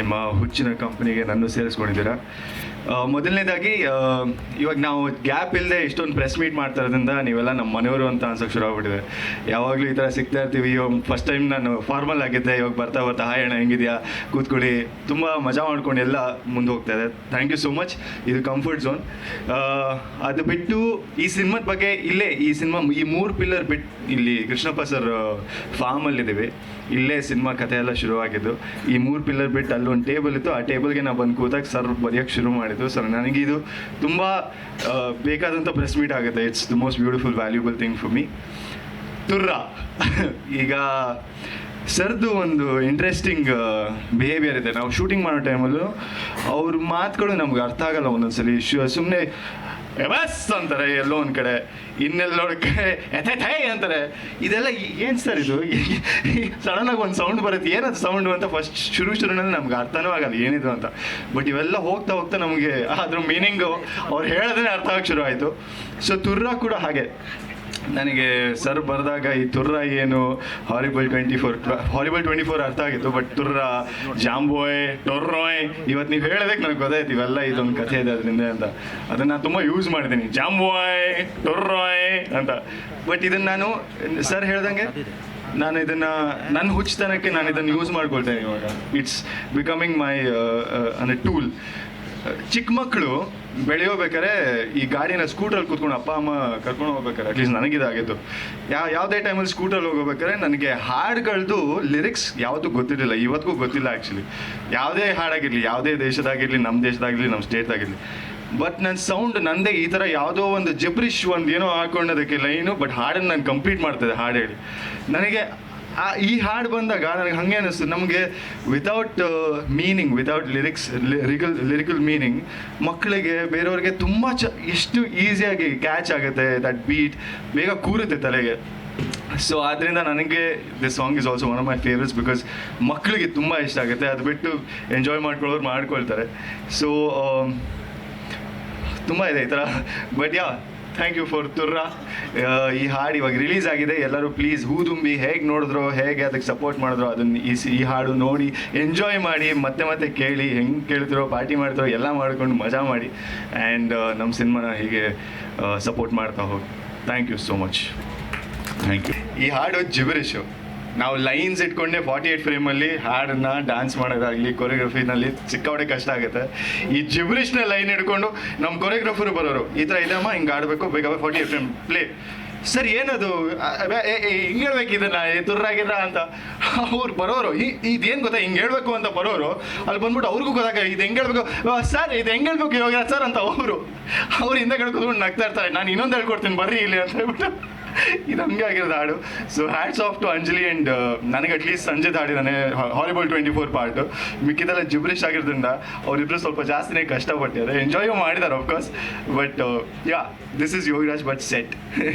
ನಿಮ್ಮ ಹುಚ್ಚಿನ ಕಂಪ್ನಿಗೆ ನನ್ನ ಸೇರಿಸ್ಕೊಂಡಿದ್ದೀರಾ? ಮೊದಲನೇದಾಗಿ ಇವಾಗ ನಾವು ಗ್ಯಾಪ್ ಇಲ್ಲದೆ ಇಷ್ಟೊಂದು ಪ್ರೆಸ್ ಮೀಟ್ ಮಾಡ್ತಾ ಇರೋದ್ರಿಂದ ನೀವೆಲ್ಲ ನಮ್ಮ ಮನೆಯವರು ಅಂತ ಅನ್ಸೋಕೆ ಶುರು ಆಗ್ಬಿಟ್ಟಿದೆ. ಯಾವಾಗಲೂ ಈ ಥರ ಸಿಗ್ತಾ ಇರ್ತೀವಿ. ಇವಾಗ ಫಸ್ಟ್ ಟೈಮ್ ನಾನು ಫಾರ್ಮಲ್ ಆಗಿದ್ದೆ. ಇವಾಗ ಬರ್ತಾ ಬರ್ತಾ, ಹಾಯ್ ಅಣ್ಣ, ಹೆಂಗಿದ್ಯಾ? ಕೂತ್ಕೊಳ್ಳಿ. ತುಂಬ ಮಜಾ ಮಾಡ್ಕೊಂಡು ಎಲ್ಲ ಮುಂದೆ ಹೋಗ್ತಾ ಇದೆ. ಥ್ಯಾಂಕ್ ಯು ಸೋ ಮಚ್ ಇದು ಕಂಫರ್ಟ್ ಝೋನ್ ಅದು ಬಿಟ್ಟು ಈ ಸಿನಿಮಾದ ಬಗ್ಗೆ ಇಲ್ಲೇ, ಈ ಸಿನಿಮಾ, ಈ ಮೂರು ಪಿಲ್ಲರ್ ಬಿಟ್ಟು ಇಲ್ಲಿ ಕೃಷ್ಣಪ್ಪ ಸರ್ ಫಾರ್ಮಲ್ಲಿದ್ದೀವಿ ಇಲ್ಲೇ ಸಿನಿಮಾ ಕಥೆ ಎಲ್ಲ ಶುರುವಾಗಿದ್ದು. ಈ ಮೂರು ಪಿಲ್ಲರ್ ಬಿಟ್ಟು ಅಲ್ಲೊಂದು ಟೇಬಲ್ ಇತ್ತು. ಆ ಟೇಬಲ್ಗೆ ನಾವು ಬಂದು ಕೂತಾಗ ಸರ್ ಬರೆಯೋಕ್ಕೆ ಶುರು ಮಾಡಿದ್ದು ಸರ್ ನನಗಿದು ತುಂಬ ಬೇಕಾದಂಥ ಪ್ರೆಸ್ ಮೀಟ್ ಆಗುತ್ತೆ. It's the most beautiful valuable thing for me ತುರ್ರ. ಈಗ, ಸರ್ದು ಒಂದು ಇಂಟ್ರೆಸ್ಟಿಂಗ್ ಬಿಹೇವಿಯರ್ ಇದೆ. ನಾವು ಶೂಟಿಂಗ್ ಮಾಡೋ ಟೈಮಲ್ಲೂ ಅವ್ರ ಮಾತುಗಳು ನಮ್ಗೆ ಅರ್ಥ ಆಗಲ್ಲ ಒಂದೊಂದ್ಸಲಿ. ಸುಮ್ಮನೆ ಬಸ್ ಅಂತಾರೆ ಎಲ್ಲೋ ಒಂದು ಕಡೆ. ಇನ್ನೆಲ್ಲ ಕಡೆ ಎಥೆ ಥೈ ಅಂತಾರೆ. ಇದೆಲ್ಲ ಏನು ಸರ್ ಇದು? ಸಡನ್ನಾಗಿ ಒಂದು ಸೌಂಡ್ ಬರುತ್ತೆ. ಏನದು ಸೌಂಡು ಅಂತ ಫಸ್ಟ್ ಶುರು ಶುರುನಲ್ಲಿ ನಮ್ಗೆ ಅರ್ಥನೂ ಆಗಲ್ಲ ಏನಿದು ಅಂತ. ಬಟ್ ಇವೆಲ್ಲ ಹೋಗ್ತಾ ಹೋಗ್ತಾ ನಮಗೆ ಅದ್ರ ಮೀನಿಂಗು ಅವ್ರು ಹೇಳೋದೇ ಅರ್ಥ ಆಗಕ್ಕೆ ಶುರು ಆಯಿತು. ಸೊ ತುರ್ರ ಕೂಡ ಹಾಗೆ. ನನಗೆ ಸರ್ ಬರೆದಾಗ ಈ ತುರ್ರ ಏನು? Horrible twenty four horrible twenty four ಅರ್ಥ ಆಗಿತ್ತು ಬಟ್ ತುರ್ರ, ಜಾಂಬೋಯ್ ಟೊರ್ರೋಯ್ ಇವತ್ತು ನೀವು ಹೇಳೋದಕ್ಕೆ ನನಗೆ ಗೊತ್ತಾಯ್ತು, ಇವೆಲ್ಲ ಇದೊಂದು ಕಥೆ ಇದೆ ಅದರಿಂದ ಅಂತ. ಅದನ್ನು ನಾನು ತುಂಬ ಯೂಸ್ ಮಾಡಿದ್ದೀನಿ. ಜಾಂಬೋಯ್ ಟೊರ್ರೋಯ್ ಅಂತ. ಬಟ್ ಇದನ್ನು ನಾನು, ಸರ್ ಹೇಳ್ದಂಗೆ, ನಾನು ಇದನ್ನು ನನ್ನ ಹುಚ್ಚತನಕ್ಕೆ ನಾನು ಇದನ್ನು ಯೂಸ್ ಮಾಡ್ಕೊಳ್ತೇನೆ ಇವಾಗ. ಇಟ್ಸ್ ಬಿಕಮಿಂಗ್ ಮೈ ಅಂದರೆ ಟೂಲ್ ಚಿಕ್ಕ ಮಕ್ಕಳು ಬೆಳೆಯೋಬೇಕಾದ್ರೆ ಈ ಗಾಡಿನ ಸ್ಕೂಟ್ರಲ್ಲಿ ಕೂತ್ಕೊಂಡು ಅಪ್ಪ, ಅಮ್ಮ ಕರ್ಕೊಂಡು ಹೋಗ್ಬೇಕಾರೆ. ಅಟ್ಲೀಸ್ಟ್ ನನಗಿದಾಗಿತ್ತು ಯಾವ ಯಾವುದೇ ಟೈಮಲ್ಲಿ ಸ್ಕೂಟ್ರಲ್ಲಿ ಹೋಗ್ಬೇಕಾದ್ರೆ ನನಗೆ ಹಾಡುಗಳದ್ದು ಲಿರಿಕ್ಸ್ ಯಾವುದು ಗೊತ್ತಿರಲಿಲ್ಲ. ಇವತ್ತಿಗೂ ಗೊತ್ತಿಲ್ಲ ಆ್ಯಕ್ಚುಲಿ ಯಾವುದೇ ಹಾಡಾಗಿರಲಿ ಯಾವುದೇ ದೇಶದಾಗಿರಲಿ ನಮ್ಮ ದೇಶದಾಗಿರಲಿ ನಮ್ಮ ಸ್ಟೇಟ್ದಾಗಿರಲಿ ಬಟ್ ನನ್ನ ಸೌಂಡ್ ನಂದೇ ಈ ಥರ ಯಾವುದೋ ಒಂದು ಜಬ್ರಿಶ್ ಒಂದು ಏನೋ ಹಾಕೊಂಡೋದಕ್ಕೆ ಲೈನು ಬಟ್ ಹಾಡನ್ನು ನಾನು ಕಂಪ್ಲೀಟ್ ಮಾಡ್ತಿದ್ದೆ ಹಾಡು ಹೇಳಿ. ನನಗೆ ಈ ಹಾಡು ಬಂದಾಗ ನನಗೆ ಹಾಗೆ ಅನ್ನಿಸ್ತು. ನಮಗೆ without meaning without lyrics lyrical lyrical meaning ಮಕ್ಕಳಿಗೆ, ಬೇರೆಯವ್ರಿಗೆ ತುಂಬ ಚ, ಎಷ್ಟು ಈಸಿಯಾಗಿ ಕ್ಯಾಚ್ ಆಗುತ್ತೆ ದಟ್ ಬೀಟ್ ಬೇಗ ಕೂರುತ್ತೆ ತಲೆಗೆ. ಸೊ ಆದ್ದರಿಂದ ನನಗೆ this song is also one of my favourites because ಮಕ್ಕಳಿಗೆ ತುಂಬ ಇಷ್ಟ ಆಗುತ್ತೆ. ಅದು ಬಿಟ್ಟು ಎಂಜಾಯ್ ಮಾಡ್ಕೊಳ್ಳೋರು ಮಾಡ್ಕೊಳ್ತಾರೆ. ಸೊ ತುಂಬ ಇದೆ ಈ ಥರ. But yeah thank you for ತುರ್ರ ಈ ಹಾಡು ಇವಾಗ ರಿಲೀಸ್ ಆಗಿದೆ. ಎಲ್ಲರೂ ಪ್ಲೀಸ್ ಹೂದುಂಬಿ ಹೇಗೆ ನೋಡಿದ್ರು, ಹೇಗೆ ಅದಕ್ಕೆ ಸಪೋರ್ಟ್ ಮಾಡಿದ್ರು, ಅದನ್ನು ಈ ಈ ಹಾಡು ನೋಡಿ ಎಂಜಾಯ್ ಮಾಡಿ, ಮತ್ತೆ ಮತ್ತೆ ಕೇಳಿ, ಹೆಂಗೆ ಕೇಳ್ತಿರೋ, ಪಾರ್ಟಿ ಮಾಡ್ತಿರೋ, ಎಲ್ಲ ಮಾಡ್ಕೊಂಡು ಮಜಾ ಮಾಡಿ. ಆ್ಯಂಡ್ ನಮ್ಮ ಸಿನಿಮಾನ ಹೀಗೆ ಸಪೋರ್ಟ್ ಮಾಡ್ತಾ ಹೋಗಿ. Thank you so much thank you ಈ ಹಾಡು ಜಿಬರಿಶು. ನಾವು ಲೈನ್ಸ್ ಇಟ್ಕೊಂಡೆ ಫಾರ್ಟಿ ಏಟ್ ಫ್ರೇಮಲ್ಲಿ ಹಾಡನ್ನ ಡ್ಯಾನ್ಸ್ ಮಾಡೋದಾಗ್ಲಿ ಕೊರಿಯೋಗ್ರಫಿನಲ್ಲಿ ಸಿಕ್ಕಾವಡೆ ಕಷ್ಟ ಆಗುತ್ತೆ. ಈ ಜಿಬ್ರಿಷ್ನ ಲೈನ್ ಹಿಡ್ಕೊಂಡು ನಮ್ಮ ಕೊರಿಯೋಗ್ರಫರ್ ಬರೋರು, ಈ ಥರ ಇದಮ್ಮ ಹಿಂಗೆ ಆಡಬೇಕು ಬೇಗ forty eight frame play sir, ಏನದು? ಹಿಂಗೆ ಹೇಳ್ಬೇಕು ಇದನ್ನ ತುರ್ರಾಗಿರ ಅಂತ. ಅವ್ರು ಬರೋರು ಇದೇನು ಗೊತ್ತಾ? ಹಿಂಗೆ ಹೇಳ್ಬೇಕು ಅಂತ ಬರೋರು, ಅಲ್ಲಿ ಬಂದ್ಬಿಟ್ಟು ಅವ್ರಿಗೂ ಗೊತ್ತಾಗ ಇದು ಹೆಂಗೆ ಹೇಳ್ಬೇಕು? ಸರ್, ಇದು ಹೆಂಗೆ ಹೇಳ್ಬೇಕು, ಇವಾಗ, ಸರ್? ಅಂತ ಅವರು, ಅವ್ರು ಹಿಂದೆ ಕೇಳ್ಕೊಂಡು ನಗ್ತಾ ಇರ್ತಾರೆ. ನಾನು ಇನ್ನೊಂದು ಹೇಳ್ಕೊಡ್ತೀನಿ, ಬರ್ರಿ ಇಲ್ಲಿ ಅಂತ ಹೇಳ್ಬಿಟ್ಟು. ಇದು ಹಂಗೆ ಆಗಿರೋದು ಹಾಡು. So hats off to Anjali and ನನಗೆ ಅಟ್ಲೀಸ್ಟ್ ಸಂಜೆ ಹಾಡಿದಾನೆ ಹಾಲಿಬಾಲ್ ಟ್ವೆಂಟಿ ಫೋರ್ ಪಾರ್ಟ್ ಮಿಕ್ಕಿದೆಲ್ಲ ಜಿಬ್ರಿಷ್ ಆಗಿರೋದ್ರಿಂದ ಅವರಿಬ್ಬರು ಸ್ವಲ್ಪ ಜಾಸ್ತಿನೇ ಕಷ್ಟಪಟ್ಟಿದ್ದಾರೆ ಎಂಜಾಯ್ ಮಾಡಿದ್ದಾರೆ of course but yeah this is Yogiraj but set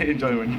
enjoyment